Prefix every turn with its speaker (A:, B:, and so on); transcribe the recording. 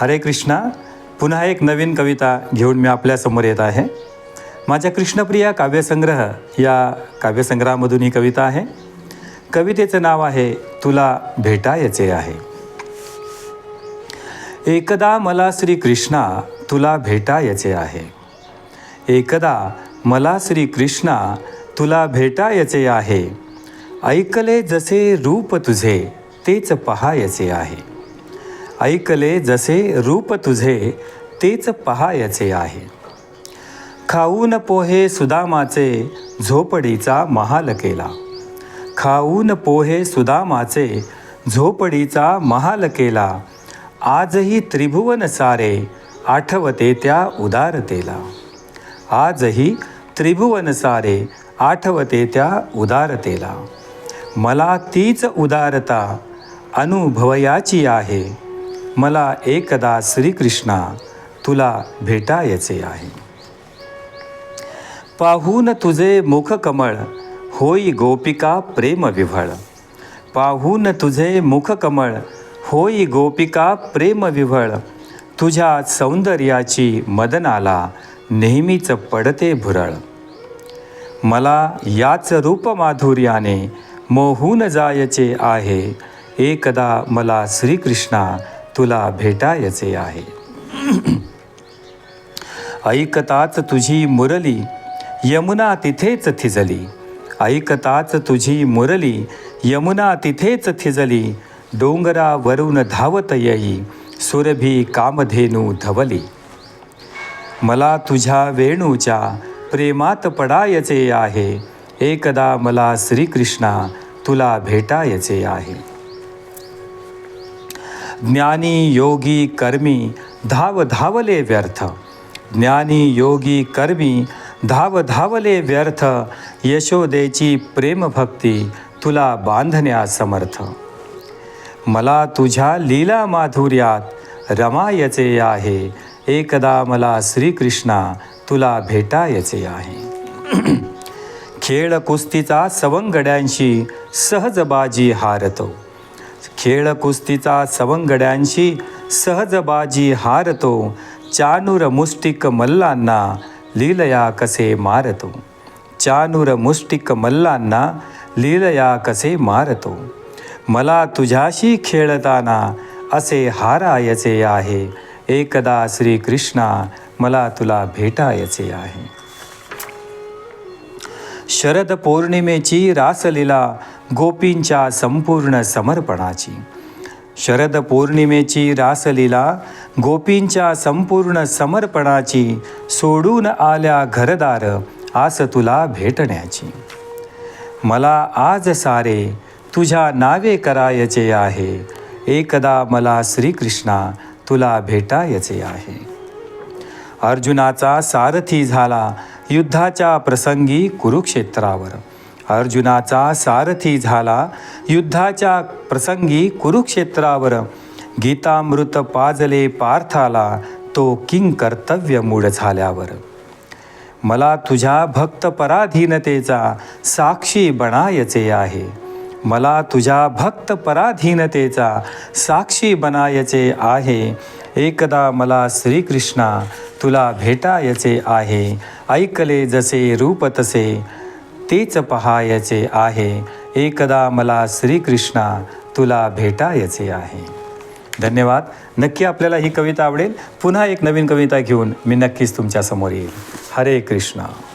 A: हरे कृष्णा. पुन्हा एक नवीन कविता घेऊन मी आपल्यासमोर येत आहे. माझ्या कृष्णप्रिया काव्यसंग्रह या काव्यसंग्रहामधून ही कविता आहे. कवितेचं नाव आहे तुला भेटायचे आहे. एकदा मला श्रीकृष्णा तुला भेटायचे आहे. एकदा मला श्रीकृष्णा तुला भेटायचे आहे. ऐकले जसे रूप तुझे तेच पहायचे आहे. ऐकले जसे रूप तुझे तेच पहायचे आहे. खाऊन पोहे सुदामाचे झोपडीचा महाल केला. खाऊन पोहे सुदामाचे झोपडीचा महाल केला. आजही त्रिभुवन सारे आठवते त्या उदारतेला. आजही त्रिभुवन सारे आठवते त्या उदारतेला. मला तीच उदारता अनुभवयाची आहे. मला एकदा श्रीकृष्णा तुला भेटायचे आहे. पाहून तुझे मुखकमळ होई गोपिका प्रेम विव्हळ. पाहून तुझे मुखकमळ होई गोपिका प्रेम विव्हळ. तुझ्या सौंदर्याची मदनाला नेहमीच पडते भुरळ. मला याच रूपमाधुर्याने मोहून जायचे आहे. एकदा मला श्रीकृष्णा तुला भेटायचे आहे. ऐकताच तुझी मुरली यमुना तिथेच थिजली. ऐकताच तुझी मुरली यमुना तिथेच थिजली. डोंगरावरून धावत येई सुरभी कामधेनू धवली. मला तुझ्या वेणूच्या प्रेमात पडायचे आहे. एकदा मला श्रीकृष्णा तुला भेटायचे आहे. ज्ञानी योगी कर्मी धाव धावले व्यर्थ. ज्ञानी योगी कर्मी धाव धावले व्यर्थ. यशोदेची प्रेमभक्ती तुला बांधण्या समर्थ. मला तुझ्या लीला माधुर्यात रमायचे आहे. एकदा मला श्रीकृष्णा तुला भेटायचे आहे. खेळ कुस्तीचा सवंगड्यांशी सहजबाजी हारतो. खेळ कुस्तीचा सवंगड्यांशी सहजबाजी हारतो. चानूर मुष्टिक मल्लांना लीलया कसे मारतो. चानूर मुष्टिक मल्लांना लीलया कसे मारतो. मला तुझ्याशी खेळताना असे हारायचे आहे. एकदा श्रीकृष्णा मला तुला भेटायचे आहे. शरद पौर्णिमेची रासलीला गोपींच्या संपूर्ण समर्पणाची. शरद पौर्णिमेची रासलीला गोपींच्या संपूर्ण समर्पणाची सोडून आल्या घरदार आस तुला भेटण्याची. मला आज सारे तुझ्या नावे करायचे आहे. एकदा मला श्रीकृष्णा तुला भेटायचे आहे. अर्जुनाचा सारथी झाला युद्धाच्या प्रसंगी कुरुक्षेत्रावर. अर्जुनाचा सारथी झाला. युद्धाच्या प्रसंगी कुरुक्षेत्रावर गीतामृत पाजले पार्थाला. तो किंग कर्तव्य मूळ झाल्यावर. मला तुझ्या भक्त पराधीनतेचा साक्षी बनायचे आहे. मला तुझ्या भक्त पराधीनतेचा साक्षी बनायचे आहे. एकदा मला श्रीकृष्णा तुला भेटायचे आहे. ऐकले जसे रूप तसे. तेच पहायचे आहे. एकदा मला श्रीकृष्णा तुला भेटायचे आहे. धन्यवाद. नक्की आपल्याला ही कविता आवडेल. पुन्हा एक नवीन कविता घेऊन मी नक्कीच तुमच्यासमोर येईल. हरे कृष्णा.